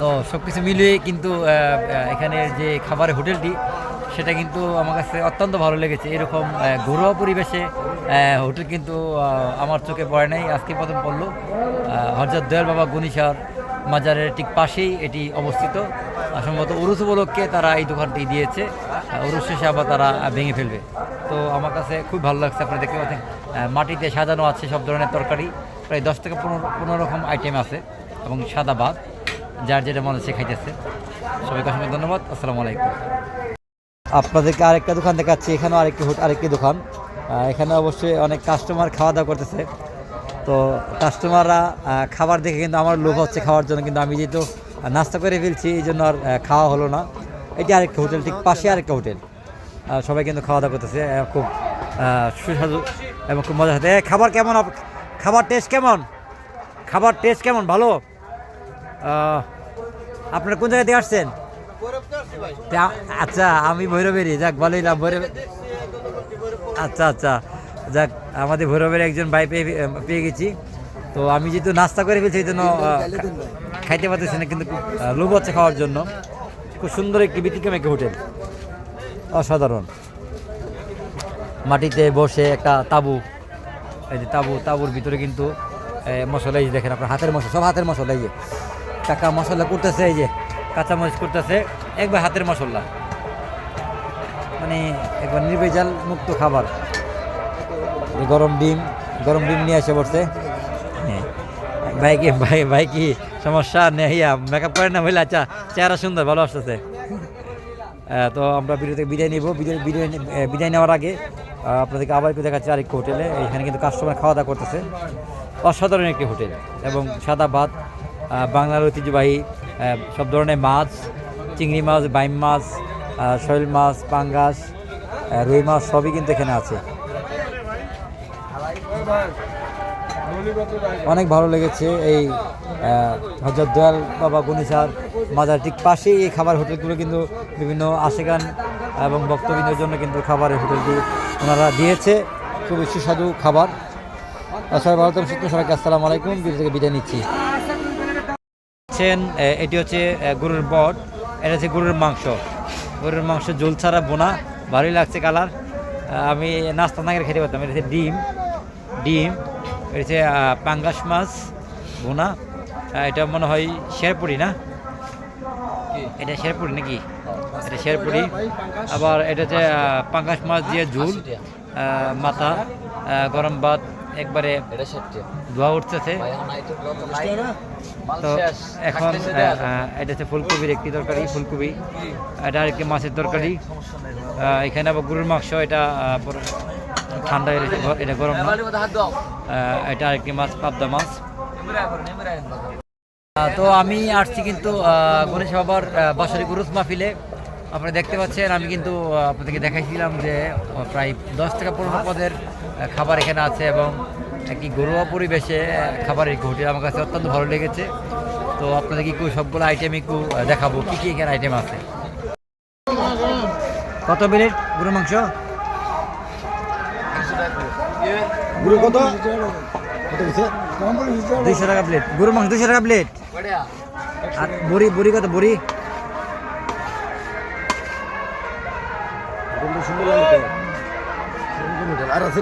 তো সব কিছু মিলিয়ে কিন্তু এখানে যে খাবারের হোটেলটি, সেটা কিন্তু আমার কাছে অত্যন্ত ভালো লেগেছে। এরকম ঘরোয়া পরিবেশে হোটেল কিন্তু আমার চোখে পড়ে নাই। আজকে প্রথম পড়ল হজরত দয়াল বাবা গুনিসার মাজারের ঠিক পাশেই এটি অবস্থিত। সম্ভবত উরুস উপলক্ষে তারা এই দোকানটি দিয়েছে। উরুস শেষে আবার তারা ভেঙে ফেলবে। তো আমার কাছে খুব ভালো লাগছে, আপনারা দেখতে পাচ্ছেন মাটিতে সাজানো আছে সব ধরনের তরকারি। প্রায় দশ থেকে পনেরো পনেরো রকম আইটেম আছে, এবং সাদা ভাত। যার যেটা মনে হচ্ছে খাইতেছে। সবাইকে অসংখ্য ধন্যবাদ। আসসালামু আলাইকুম। আপনাদেরকে আরেকটা দোকান দেখাচ্ছি। এখানেও আরেকটি আরেকটি দোকান। এখানে অবশ্যই অনেক কাস্টমার খাওয়া দাওয়া করতেছে। তো কাস্টমাররা খাবার দেখে কিন্তু আমার লোভ হচ্ছে খাওয়ার জন্য। কিন্তু আমি যেহেতু নাস্তা করে ফেলছি, এই জন্য আর খাওয়া হলো না। এটি আরেকটা হোটেল, ঠিক পাশে আরেকটা হোটেল। সবাই কিন্তু খাওয়া দাওয়া করতেছে। খুব সুস্বাদু এবং খুব মজা হচ্ছে খাবার কেমন খাবার টেস্ট কেমন? খাবার টেস্ট কেমন? ভালো? আপনারা কোন জায়গা থেকে আসছেন? আচ্ছা আমি ভৈরবেরই। যাক, ভালোই লাভ। ভৈরব আচ্ছা আচ্ছা। যাক, আমাদের ভৈরবের একজন ভাই পেয়ে পেয়ে গেছি। তো আমি যেহেতু নাস্তা করে ফেলছি, এই জন্য খাইতে পারতেছি না, কিন্তু লোভ হচ্ছে খাওয়ার জন্য। খুব সুন্দর একটি ব্যতিক্রম একটি হোটেল। অসাধারণ। মাটিতে বসে একটা তাবু। এই যে তাবু, তাবুর ভিতরে কিন্তু মশলা দেখেন, আপনার হাতের মশলা, সব হাতের মশলা এই যে। কাকা মশলা করতেছে, এই যে কাঁচামরিচ করতেছে, একবার হাতের মশলা। মানে একবার নির্ভেজাল মুক্ত খাবার। গরম ডিম গরম ডিম নিয়ে এসে পড়ছে। হ্যাঁ। ভাই কি, ভাই ভাই কি সমস্যা? নেই মেকআপ করেন না বলে আচ্ছা চেহারা সুন্দর, ভালো আসতেছে। তো আমরা ভিডিও থেকে বিদায় নিব। বিদায় বিদায় নেওয়ার আগে আপনাদেরকে আবার একটু দেখাচ্ছি আরেকটি হোটেলে। এখানে কিন্তু কাস্টমার খাওয়া দাওয়া করতেছে। অসাধারণ একটি হোটেল এবং সাদা ভাত বাংলার ঐতিহ্যবাহী সব ধরনের মাছ, চিংড়ি মাছ, বাইম মাছ শৈল মাছ, পাঙ্গাস রুই মাছ সবই কিন্তু এখানে আছে। অনেক ভালো লেগেছে এই হজরত দয়াল বাবা গনিসার মাজার ঠিক পাশেই এই খাবার হোটেলগুলো কিন্তু বিভিন্ন আশেগান এবং ভক্তবৃন্দের জন্য কিন্তু খাবারের হোটেলটি ওনারা দিয়েছে। খুবই সুস্বাদু খাবার। সবাই থাকুন সুস্থ সবাইকে আসসালামু আলাইকুম। থেকে বিদায় নিচ্ছি। দেখছেন এটি হচ্ছে গরুর বট এটা হচ্ছে গরুর মাংস। গরুর মাংস জোল ছাড়া বোনা ভালোই লাগছে কালার। আমি নাস্তা না খেতে পারতাম এটা হচ্ছে ডিম ডিম এটা হচ্ছে পাঙ্গাস মাছ বোনা। এটা মনে হয় শেরপুরি না? এটা শেরপুরি নাকি? এটা শেরপুরি। আবার এটা হচ্ছে পাঙ্গাস মাছ দিয়ে ঝুল মাথা গরম ভাত একবারে ধোয়া উঠতেছে। তো এখন এটা হচ্ছে ফুলকপির একটি তরকারি ফুলকপি। এটা আরেকটি মাছের তরকারি। আহ, এখানে আবার গরুর মাংস এটা ঠান্ডা এটা গরম না আহ, এটা আরেকটি মাছ পাবদা মাছ। আহ, তো আমি আসছি কিন্তু আহ, গণেশ বাবার আহ, বাসরি গুরুস মাহফিলে। আপনারা দেখতে পাচ্ছেন আমি কিন্তু আপনাদেরকে দেখাইছিলাম যে প্রায় দশ থেকে পনেরো পদের খাবার এখানে আছে এবং একটি ঘরোয়া পরিবেশে খাবারের হোটেল আমার কাছে অত্যন্ত ভালো লেগেছে। তো আপনাদেরকে একটু সবগুলো আইটেম একটু দেখাবো কী কী এখানে আইটেম আছে। কত মিনিট গরু মাংস? গুরু কত? দুইশো টাকা প্লেট গরু মাংস দুইশো টাকা প্লেট আর বড়ি বড়ি কত? বড়ি? সুন্দর আর আছে